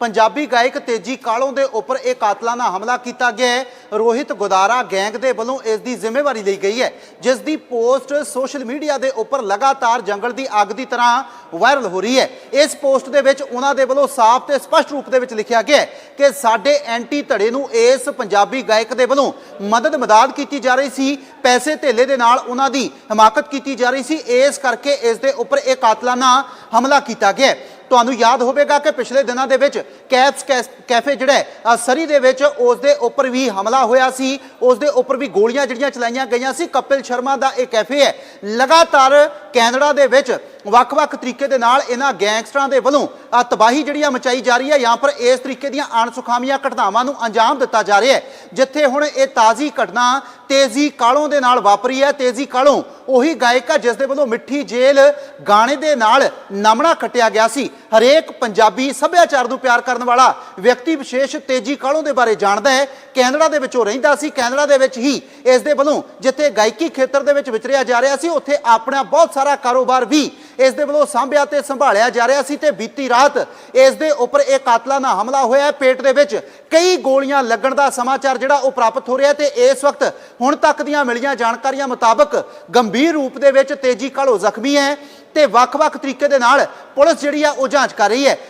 ਪੰਜਾਬੀ ਗਾਇਕ ਤੇਜੀ ਕਾਲੋਂ ਦੇ ਉੱਪਰ ਇਹ ਕਾਤਲਾਨਾ ਹਮਲਾ ਕੀਤਾ ਗਿਆ ਹੈ। ਰੋਹਿਤ ਗੋਦਾਰਾ ਗੈਂਗ ਦੇ ਵੱਲੋਂ ਇਸ ਦੀ ਜ਼ਿੰਮੇਵਾਰੀ ਲਈ ਗਈ ਹੈ। ਜਿਸ ਦੀ ਪੋਸਟ ਸੋਸ਼ਲ ਮੀਡੀਆ ਦੇ ਉੱਪਰ ਲਗਾਤਾਰ ਜੰਗਲ ਦੀ ਅੱਗ ਦੀ ਤਰ੍ਹਾਂ ਵਾਇਰਲ ਹੋ ਰਹੀ ਹੈ। ਇਸ ਪੋਸਟ ਦੇ ਵਿੱਚ ਉਹਨਾਂ ਦੇ ਵੱਲੋਂ ਸਾਫ਼ ਤੇ ਸਪਸ਼ਟ ਰੂਪ ਦੇ ਵਿੱਚ ਲਿਖਿਆ ਗਿਆ ਹੈ ਕਿ ਸਾਡੇ ਐਂਟੀ ਧੜੇ ਨੂੰ ਇਸ ਪੰਜਾਬੀ ਗਾਇਕ ਦੇ ਵੱਲੋਂ ਮਦਦ ਮਦਦ ਕੀਤੀ ਜਾ ਰਹੀ ਸੀ। ਪੈਸੇ ਧੇਲੇ ਦੇ ਨਾਲ ਉਹਨਾਂ ਦੀ ਹਮਾਕਤ ਕੀਤੀ ਜਾ ਰਹੀ ਸੀ। ਇਸ ਕਰਕੇ ਇਸ ਦੇ ਉੱਪਰ ਇਹ ਕਾਤਲਾਨਾ ਹਮਲਾ ਕੀਤਾ ਗਿਆ ਹੈ। ਤੁਹਾਨੂੰ ਯਾਦ ਹੋਵੇਗਾ ਕਿ ਪਿਛਲੇ ਦਿਨਾਂ ਦੇ ਵਿੱਚ ਕੈਪਸ ਕੈਸ- ਕੈਫੇ ਜਿਹੜਾ ਹੈ, ਸਰੀ ਦੇ ਵਿੱਚ ਉਸ ਦੇ ਉੱਪਰ ਵੀ ਹਮਲਾ ਹੋਇਆ ਸੀ। ਉਸ ਦੇ ਉੱਪਰ ਵੀ ਗੋਲੀਆਂ ਜਿਹੜੀਆਂ ਚਲਾਈਆਂ ਗਈਆਂ ਸੀ। ਕਪਿਲ ਸ਼ਰਮਾ ਦਾ ਇਹ ਕੈਫੇ ਹੈ। ਲਗਾਤਾਰ ਕੈਨੇਡਾ ਦੇ ਵਿੱਚ ਵੱਖ-ਵੱਖ ਤਰੀਕੇ ਦੇ ਨਾਲ ਇਹਨਾਂ ਗੈਂਗਸਟਰਾਂ ਦੇ ਵੱਲੋਂ ਅ, ਤਬਾਹੀ ਜਿਹੜੀ ਆ ਮਚਾਈ ਜਾ ਰਹੀ ਹੈ ਜਾਂ ਪਰ ਇਸ ਤਰੀਕੇ ਦੀਆਂ ਅਣਸੁਖਾਮੀਆਂ ਘਟਨਾਵਾਂ ਨੂੰ ਅੰਜਾਮ ਦਿੱਤਾ ਜਾ ਰਿਹਾ ਹੈ ਜਿੱਥੇ ਹੁਣ ਇਹ ਤਾਜ਼ੀ ਘਟਨਾ ਤੇਜ਼ੀ ਕਾਲੋਂ ਦੇ ਨਾਲ ਵਾਪਰੀ ਹੈ ਤੇਜ਼ੀ ਕਾਲੋਂ ਉਹੀ ਗਾਇਕ ਆ ਜਿਸ ਦੇ ਵੱਲੋਂ ਮਿੱਠੀ ਜੇਲ ਗਾਣੇ ਦੇ ਨਾਲ ਨਮਣਾ ਖੱਟਿਆ ਗਿਆ ਸੀ। ਹਰੇਕ ਪੰਜਾਬੀ ਸੱਭਿਆਚਾਰ ਨੂੰ ਪਿਆਰ ਕਰਨ ਵਾਲਾ ਵਿਅਕਤੀ ਵਿਸ਼ੇਸ਼ ਤੇਜੀ ਕਾਲੋਂ ਦੇ ਬਾਰੇ ਜਾਣਦਾ ਹੈ। ਕੈਨੇਡਾ ਦੇ ਵਿੱਚੋਂ ਰਹਿੰਦਾ ਸੀ ਕੈਨੇਡਾ ਦੇ ਵਿੱਚ ਹੀ ਇਸ ਦੇ ਵੱਲੋਂ ਜਿੱਥੇ ਗਾਇਕੀ ਖੇਤਰ ਦੇ ਵਿੱਚ ਵਿਚਰਿਆ ਜਾ ਰਿਹਾ ਸੀ ਉੱਥੇ ਆਪਣਾ ਬਹੁਤ ਸਾਰਾ ਕਾਰੋਬਾਰ ਵੀ ਇਸ ਦੇ ਵੱਲੋਂ ਸਾਂਭਿਆ ਤੇ ਸੰਭਾਲਿਆ ਜਾ ਰਿਹਾ ਸੀ ਤੇ ਬੀਤੀ ਰਾਤ ਇਸ ਦੇ ਉੱਪਰ ਇਹ ਕਾਤਲਾਨਾ ਹਮਲਾ ਹੋਇਆ ਹੈ। ਪੇਟ ਦੇ ਵਿੱਚ ਕਈ ਗੋਲੀਆਂ ਲੱਗਣ ਦਾ ਸਮਾਚਾਰ ਜਿਹੜਾ ਉਹ ਪ੍ਰਾਪਤ ਹੋ ਰਿਹਾ ਹੈ ਤੇ ਇਸ ਵਕਤ ਹੁਣ ਤੱਕ ਦੀਆਂ ਮਿਲੀਆਂ ਜਾਣਕਾਰੀਆਂ ਮੁਤਾਬਕ ਗੰਭੀਰ ਰੂਪ ਦੇ ਵਿੱਚ ਤੇਜੀ ਕਾਲੋ ਜ਼ਖਮੀ ਹੈ ਤੇ ਵੱਖ-ਵੱਖ ਤਰੀਕੇ ਦੇ ਨਾਲ ਪੁਲਿਸ ਜਿਹੜੀ ਆ ਉਹ ਜਾਂਚ ਕਰ ਰਹੀ ਹੈ